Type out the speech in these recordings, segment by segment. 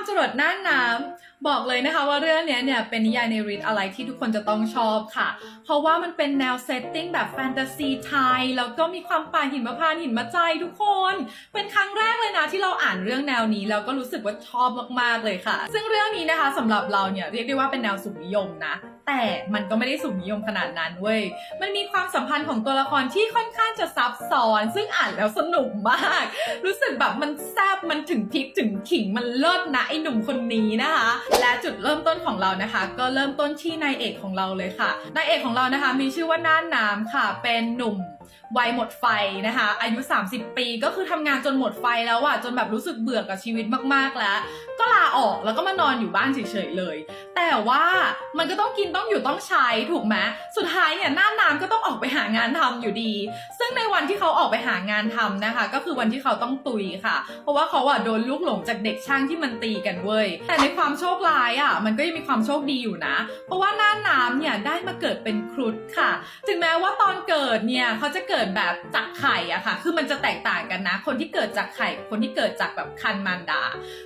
ามจรดน่านน้ำบอกเลยนะคะว่าเรื่องนี้เนี่ยเป็นนิยายในริดอะไรที่ทุกคนจะต้องชอบค่ะ เพราะว่ามันเป็นแนวเซตติ้งแบบแฟนตาซีไทย แล้วก็มีความป่าหินมะพร้านหินมะใจทุกคน เป็นครั้งแรกเลยนะที่เราอ่านเรื่องแนวนี้แล้วก็รู้สึกว่าชอบมากๆเลยค่ะ ซึ่งเรื่องนี้นะคะสำหรับเราเนี่ยเรียกได้ว่าเป็นแนวสุนิยมนะ แต่มันก็ไม่ได้สูงนิยมขนาดนั้นเว้ย มันมีความสัมพันธ์ของตัวละครที่ค่อนข้างจะซับซ้อน ซึ่งอ่านแล้วสนุกมาก รู้สึกแบบมันแซบมันถึงพริกถึงขิงมันเลิศนะไอหนุ่มคนนี้นะคะ และจุดเริ่มต้นของเรานะคะ ก็เริ่มต้นที่นายเอกของเราเลยค่ะ นายเอกของเรานะคะมีชื่อว่าน่านน้ำค่ะ เป็นหนุ่ม วัยหมดไฟนะคะ อายุ 30 ปีก็คือทำงานจนหมดไฟแล้วอะจนแบบรู้สึกเบื่อกับชีวิตมากๆแล้ว ก็ลาออกแล้วก็มานอนอยู่บ้านเฉยๆเลย แต่ว่ามันก็ต้องกินต้องอยู่ต้องใช้ถูกไหมสุดท้ายเนี่ยหน้าน้ำก็ต้องออกไปหางานทำอยู่ดี ซึ่งในวันที่เขาออกไปหางานทำนะคะ ก็คือวันที่เขาต้องตุยค่ะ เพราะว่าเขาอะโดนลูกหลงจากเด็กช่างที่มันตีกันเว้ยแต่ในความโชคร้ายอะมันก็ยังมีความโชคดีอยู่นะ เพราะว่าหน้าน้ำเนี่ยได้มาเกิดเป็นครุฑค่ะ ถึงแม้ว่าตอนเกิดเนี่ยเขาจะเกิดแบบจากไข่อะค่ะ คือมันจะแตกต่างกันนะ คนที่เกิดจากไข่ คนที่เกิดจากแบบคันมารดา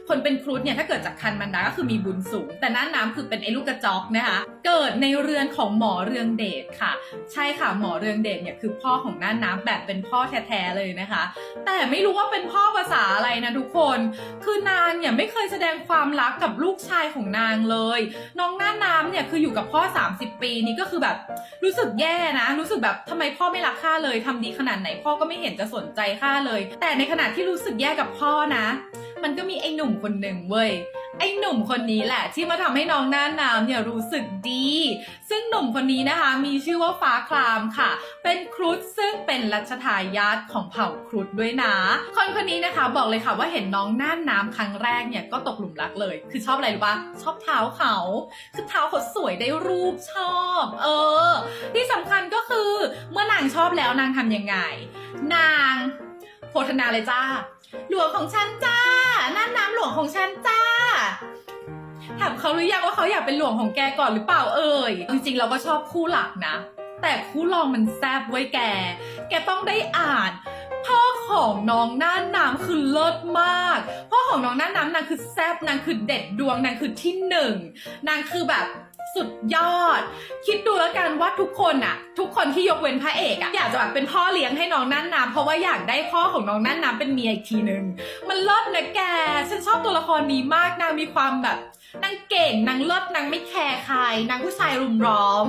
คนเป็นครุฑเนี่ยถ้าเกิดจากคันมารดาก็คือมีบุญสูง แต่หน้าน้ำคือเป็นไอ้ลูกกระจอกนะคะ เกิดในเรือนของหมอเรืองเดชค่ะ ใช่ค่ะหมอเรืองเดชเนี่ยคือพ่อของหน้าน้ำแบบเป็นพ่อแท้ๆเลยนะคะ แต่ไม่รู้ว่าเป็นพ่อภาษาอะไรนะทุกคน คือนางเนี่ยไม่เคยแสดงความรักกับลูกชายของนางเลย น้องหน้าน้ำเนี่ยคืออยู่กับพ่อ 30 ปีนี่ก็คือแบบ รู้สึกแย่นะ รู้สึกแบบทำไมพ่อไม่รักข้าเลยทำดีขนาดไหนพ่อก็ไม่เห็นจะสนใจข้าเลย แต่ในขณะที่รู้สึกแย่กับพ่อนะ มันก็มีไอ้หนุ่มคนหนึ่งเว้ย ไอ้หนุ่มคนนี้แหละ ที่มาทำให้น้องหน้าน้ำเนี่ยรู้สึกดี ซึ่งหนุ่มคนนี้นะคะมีชื่อว่าฟ้าคลามค่ะ เป็นครุฑซึ่งเป็นรัชทายาทของเผ่าครุฑด้วยนะ คนคนนี้นะคะบอกเลยค่ะว่าเห็นน้องน่านน้ำครั้งแรกเนี่ยก็ตกหลุมรักเลย คือชอบอะไรรู้ปะชอบเท้าเขาคือเท้าเขาสวยได้รูปชอบ เออ ที่สำคัญก็คือเมื่อนางชอบแล้วนางทำยังไง นางโพธนาเลยจ้าหลวงของฉันจ้าน่านน้ำหลวงของฉันจ้าามเขาหรือยังว่าเขาอยากเป็นหลวงของแกก่อนหรือเปล่าเอ่ยจริงๆเราก็ชอบคู่หลักนะ แต่คู่รองมันแซบไว้แก แกต้องได้อ่าน พ่อของน้องน่านน้ำคือเลิศมาก พ่อของน้องน่านน้ำนางคือแซบนางคือเด็ดดวงนางคือที่หนึ่งนางคือแบบสุดยอด คิดดูแล้วกันว่าทุกคนอะทุกคนที่ยกเว้นพระเอกอะอยากจะแบบเป็นพ่อเลี้ยงให้น้องน่านน้ำเพราะว่าอยากได้พ่อของน้องน่านน้ำเป็นเมียอีกทีหนึ่งมันเลิศนะแก ฉันชอบตัวละครนี้มากนางมีความแบบ นางเก่งนางเลิศนางไม่แคร์ใครนางผู้ชายรุมร้อม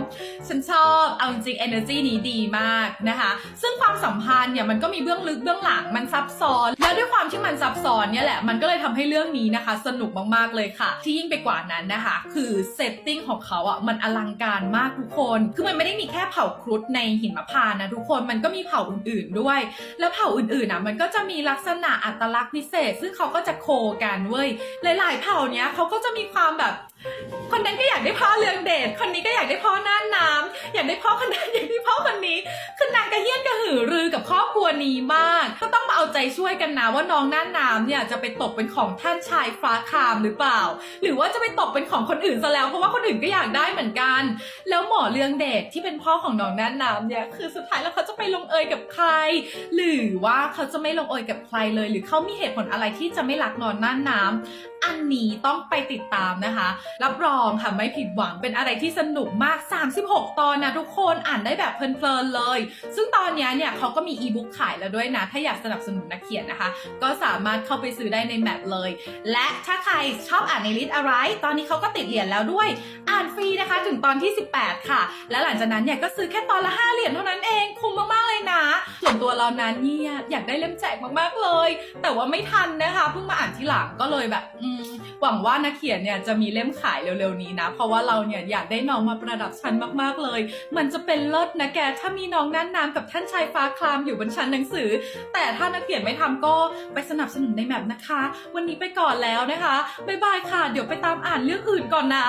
ฉันชอบเอาจริง energy นี้ดีมากนะคะ ซึ่งความสัมพันธ์เนี่ยมันก็มีเบื้องลึกเบื้องหลังมันซับซ้อน แล้วด้วยความที่มันซับซ้อนเนี่ยแหละมันก็เลยทำให้เรื่องนี้นะคะ สนุกมากๆเลยค่ะ ที่ยิ่งไปกว่านั้นนะคะ คือเซตติ้งของเขาอะมันอลังการมากทุกคน คือมันไม่ได้มีแค่เผ่าครุฑในหิมพานนะทุกคนมันก็มีเผ่าอื่นๆด้วย แล้วเผ่าอื่นๆอะมันก็จะมีลักษณะอัตลักษณ์พิเศษ ซึ่งเขาก็จะโคกันเว้ยหลาย ๆ เผ่าเนี้ยเขาก็จะมีความแบบ คนนั้นก็อยากได้พ่อเรืองเดช คนนี้ก็อยากได้พ่อหน่าน้ำอยากได้พ่อคนนั้นอยากได้พ่อคนนี้ คือนางกระเฮี้ยนกระหือรือกับครอบครัวนี้มาก ก็ต้องมาเอาใจช่วยกันนะว่าน้องหน่าน้ำเนี่ยจะไปตกเป็นของท่านชายฟ้าคามหรือเปล่า หรือว่าจะไปตกเป็นของคนอื่นซะแล้วเพราะว่าคนอื่นก็อยากได้เหมือนกัน แล้วหมอเรืองเดชที่เป็นพ่อของน้องหน่าน้ำเนี่ยคือสุดท้ายแล้วเขาจะไปลงเอยกับใคร หรือว่าเขาจะไม่ลงเอยกับใครเลย หรือเขามีเหตุผลอะไรที่จะไม่รักนอนน่านน้ำอันนี้ต้องไปติดตามนะคะรับรองค่ะไม่ผิดหวังเป็นอะไรที่สนุกมาก 36 ตอนนะทุกคนอ่านได้แบบเพลินๆเลย ซึ่งตอนนี้เนี่ยเขาก็มีอีบุ๊กขายแล้วด้วยนะ ถ้าอยากสนับสนุนนักเขียนนะคะ ก็สามารถเข้าไปซื้อได้ในแมปเลย และถ้าใครชอบอ่านในลิสอะไร ตอนนี้เขาก็ติดเหรียญแล้วด้วย อ่านฟรีนะคะถึงตอนที่ 18 ค่ะ และหลังจากนั้นเนี่ยก็ซื้อแค่ตอนละ 5 เหรียญเท่านั้นเองคุ้มมากๆเลยนะ ส่วนตัวเรานั้นเนี่ยอยากได้เล่มแจกมากๆเลย แต่ว่าไม่ทันนะคะเพิ่งมาอ่านทีหลังก็เลยแบบอืม หวังว่านักเขียนเนี่ยจะมีเล่มขายเร็วๆนี้นะ เพราะว่าเราเนี่ยอยากได้น้องมาประดับชั้นมากๆเลย มันจะเป็นเลิศนะแกถ้ามีน้องนั่นน้ำกับท่านชายฟ้าคลามอยู่บนชั้นหนังสือ แต่ถ้านักเขียนไม่ทำก็ไปสนับสนุนในแมปนะคะ วันนี้ไปก่อนแล้วนะคะบ๊ายบายค่ะ เดี๋ยวไปตามอ่านเรื่องอื่นก่อนนะ